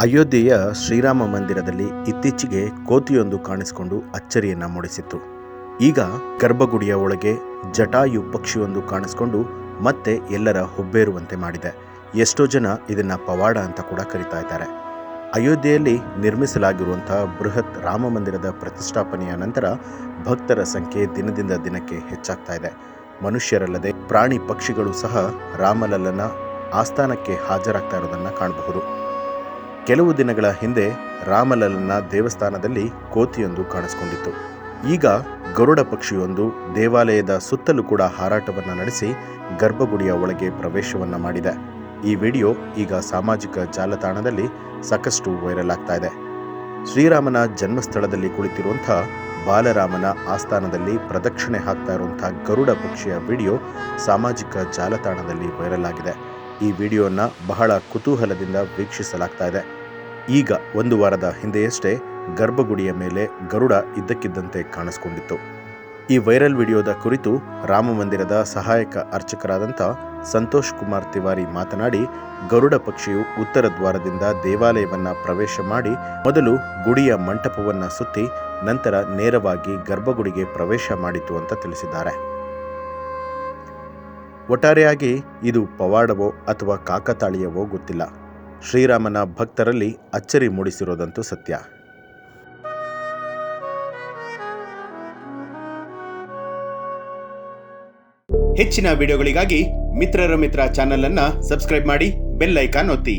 ಅಯೋಧ್ಯೆಯ ಶ್ರೀರಾಮ ಮಂದಿರದಲ್ಲಿ ಇತ್ತೀಚೆಗೆ ಕೋತಿಯೊಂದು ಕಾಣಿಸಿಕೊಂಡು ಅಚ್ಚರಿಯನ್ನ ಮೂಡಿಸಿತ್ತು. ಈಗ ಗರ್ಭಗುಡಿಯ ಒಳಗೆ ಜಟಾಯು ಪಕ್ಷಿಯೊಂದು ಕಾಣಿಸಿಕೊಂಡು ಮತ್ತೆ ಎಲ್ಲರ ಹುಬ್ಬೇರುವಂತೆ ಮಾಡಿದೆ. ಎಷ್ಟೋ ಜನ ಇದನ್ನ ಪವಾಡ ಅಂತ ಕೂಡ ಕರೀತಾ ಇದ್ದಾರೆ. ಅಯೋಧ್ಯೆಯಲ್ಲಿ ನಿರ್ಮಿಸಲಾಗಿರುವಂತಹ ಬೃಹತ್ ರಾಮ ಮಂದಿರದ ಪ್ರತಿಷ್ಠಾಪನೆಯ ನಂತರ ಭಕ್ತರ ಸಂಖ್ಯೆ ದಿನದಿಂದ ದಿನಕ್ಕೆ ಹೆಚ್ಚಾಗ್ತಾ ಇದೆ. ಮನುಷ್ಯರಲ್ಲದೆ ಪ್ರಾಣಿ ಪಕ್ಷಿಗಳು ಸಹ ರಾಮಲಲ್ಲನ ಆಸ್ಥಾನಕ್ಕೆ ಹಾಜರಾಗ್ತಾ ಇರೋದನ್ನ ಕಾಣಬಹುದು. ಕೆಲವು ದಿನಗಳ ಹಿಂದೆ ರಾಮಲಲ್ಲನ ದೇವಸ್ಥಾನದಲ್ಲಿ ಕೋತಿಯೊಂದು ಕಾಣಿಸಿಕೊಂಡಿತ್ತು. ಈಗ ಗರುಡ ಪಕ್ಷಿಯೊಂದು ದೇವಾಲಯದ ಸುತ್ತಲೂ ಕೂಡ ಹಾರಾಟವನ್ನು ನಡೆಸಿ ಗರ್ಭಗುಡಿಯ ಒಳಗೆ ಪ್ರವೇಶವನ್ನು ಮಾಡಿದೆ. ಈ ವಿಡಿಯೋ ಈಗ ಸಾಮಾಜಿಕ ಜಾಲತಾಣದಲ್ಲಿ ಸಾಕಷ್ಟು ವೈರಲ್ ಆಗ್ತಾ ಇದೆ. ಶ್ರೀರಾಮನ ಜನ್ಮಸ್ಥಳದಲ್ಲಿ ಕುಳಿತಿರುವಂಥ ಬಾಲರಾಮನ ಆಸ್ಥಾನದಲ್ಲಿ ಪ್ರದಕ್ಷಿಣೆ ಹಾಕ್ತಾ ಇರುವಂಥ ಗರುಡ ಪಕ್ಷಿಯ ವಿಡಿಯೋ ಸಾಮಾಜಿಕ ಜಾಲತಾಣದಲ್ಲಿ ವೈರಲ್ ಆಗಿದೆ. ಈ ವಿಡಿಯೋನ ಬಹಳ ಕುತೂಹಲದಿಂದ ವೀಕ್ಷಿಸಲಾಗ್ತಾ ಇದೆ ಈಗ ಒಂದು ವಾರದ ಹಿಂದೆಯಷ್ಟೇ ಗರ್ಭಗುಡಿಯ ಮೇಲೆ ಗರುಡ ಇದ್ದಕ್ಕಿದ್ದಂತೆ ಕಾಣಿಸ್ಕೊಂಡಿತ್ತು. ಈ ವೈರಲ್ ವಿಡಿಯೋದ ಕುರಿತು ರಾಮ ಮಂದಿರದ ಸಹಾಯಕ ಅರ್ಚಕರಾದಂಥ ಸಂತೋಷ್ ಕುಮಾರ್ ತಿವಾರಿ ಮಾತನಾಡಿ, ಗರುಡ ಪಕ್ಷಿಯು ಉತ್ತರ ದ್ವಾರದಿಂದ ದೇವಾಲಯವನ್ನು ಪ್ರವೇಶ ಮಾಡಿ ಮೊದಲು ಗುಡಿಯ ಮಂಟಪವನ್ನು ಸುತ್ತಿ ನಂತರ ನೇರವಾಗಿ ಗರ್ಭಗುಡಿಗೆ ಪ್ರವೇಶ ಮಾಡಿತು ಅಂತ ತಿಳಿಸಿದ್ದಾರೆ. ಒಟ್ಟಾರೆಯಾಗಿ ಇದು ಪವಾಡವೋ ಅಥವಾ ಕಾಕತಾಳೀಯವೋ ಗೊತ್ತಿಲ್ಲ. ಶ್ರೀರಾಮನ ಭಕ್ತರಲ್ಲಿ ಅಚ್ಚರಿ ಮೂಡಿಸಿರೋದಂತೂ ಸತ್ಯ. ಹೆಚ್ಚಿನ ವಿಡಿಯೋಗಳಿಗಾಗಿ ಮಿತ್ರರ ಮಿತ್ರ ಚಾನೆಲ್ ಅನ್ನ ಸಬ್ಸ್ಕ್ರೈಬ್ ಮಾಡಿ ಬೆಲ್ ಐಕಾನ್ ಒತ್ತಿ.